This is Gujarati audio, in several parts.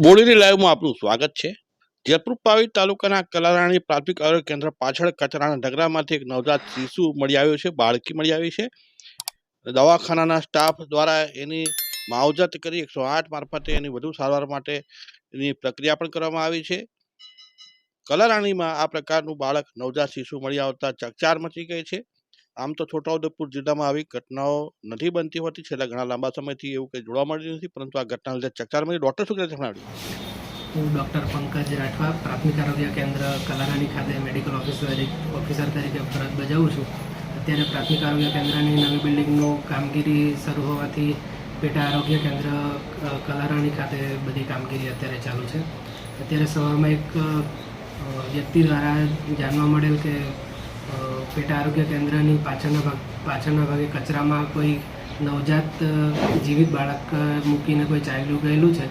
બોડીની લાઈવમાં આપનું સ્વાગત છે. જયપુર પાવી તાલુકાના કલારાણી પ્રાથમિક આરોગ્ય કેન્દ્ર પાછળ કચરાના ઢગરામાંથી એક નવજાત શિશુ મળી આવ્યો છે, બાળકી મળી આવી છે. દવાખાનાના સ્ટાફ દ્વારા એની માવજત કરી એકસો આઠ મારફતે એની વધુ સારવાર માટે એની પ્રક્રિયા પણ કરવામાં આવી છે. કલારાણીમાં આ પ્રકારનું બાળક નવજાત શિશુ મળી આવતા ચકચાર મચી ગઈ છે. આમ તો છોટાઉદેપુર જિલ્લામાં આવી ઘટનાઓ નથી બનતી હોતી. છેલ્લા ઘણા લાંબા સમયથી એવું કંઈ જોવા મળ્યું નથી, પરંતુ આ ઘટના લીધે ચકચાર ડોક્ટર શું કહે છે હું ડૉક્ટર પંકજ રાઠવા, પ્રાથમિક આરોગ્ય કેન્દ્ર, કલારાની ખાતે મેડિકલ ઓફિસર ઓફિસર તરીકે ફરજ બજાવું છું. અત્યારે પ્રાથમિક આરોગ્ય કેન્દ્રની નવી બિલ્ડિંગનું કામગીરી શરૂ હોવાથી પેટા આરોગ્ય કેન્દ્ર કલારાણી ખાતે બધી કામગીરી અત્યારે ચાલુ છે. અત્યારે સવારમાં એક વ્યક્તિ દ્વારા જાણવા મળેલ કે પેટા આરોગ્ય કેન્દ્રની પાછળના ભાગ પાછળના ભાગે કચરામાં કોઈ નવજાત જીવિત બાળક મૂકીને કોઈ ચાલ્યું ગયેલું છે,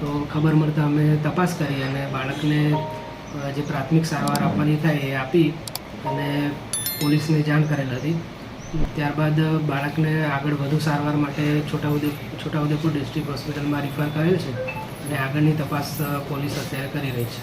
તો ખબર મળતા અમે તપાસ કરી અને બાળકને જે પ્રાથમિક સારવાર આપવાની થાય એ આપી અને પોલીસને જાણ કરેલ હતી. ત્યારબાદ બાળકને આગળ વધુ સારવાર માટે છોટાઉદેપુર છોટાઉદેપુર ડિસ્ટ્રિક્ટ હોસ્પિટલમાં રિફર કરેલ છે અને આગળની તપાસ પોલીસ અત્યારે કરી રહી છે.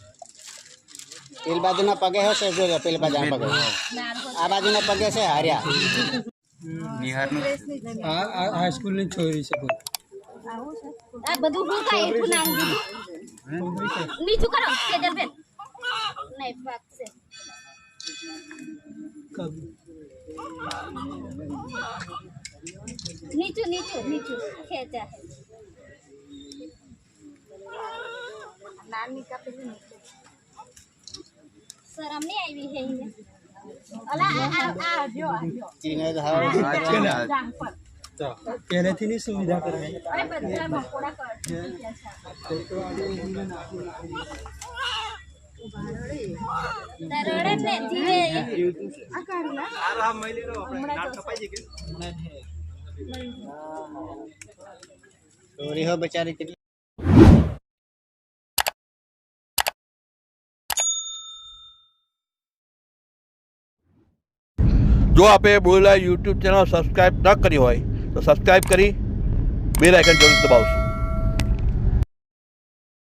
પેલ બાજુના પગે હશે જો લે, પેલ બાજુના પગે આ બાજુના પગે છે હાર્યા આ આ હાઈસ્કૂલની છોકરી છે કોઈ આ બધું હું કાંઈ એટલું નામ દીધું નીચું કરો કેજલબેન નહીં પાકશે નીચું નીચું નીચું ખેંચા નાની કાપેલી નીચે શરમ નહીં આવી હે પહેલેથી ની સુવિધા કરાવી છોરી હો. બચારી કેટલી જો આપે બોલેલા યુટ્યુબ ચેનલ સબસ્ક્રાઈબ ન કરી હોય, તો સબસ્ક્રાઈબ કરી, બે લાઇકન જરૂર દબાવશું.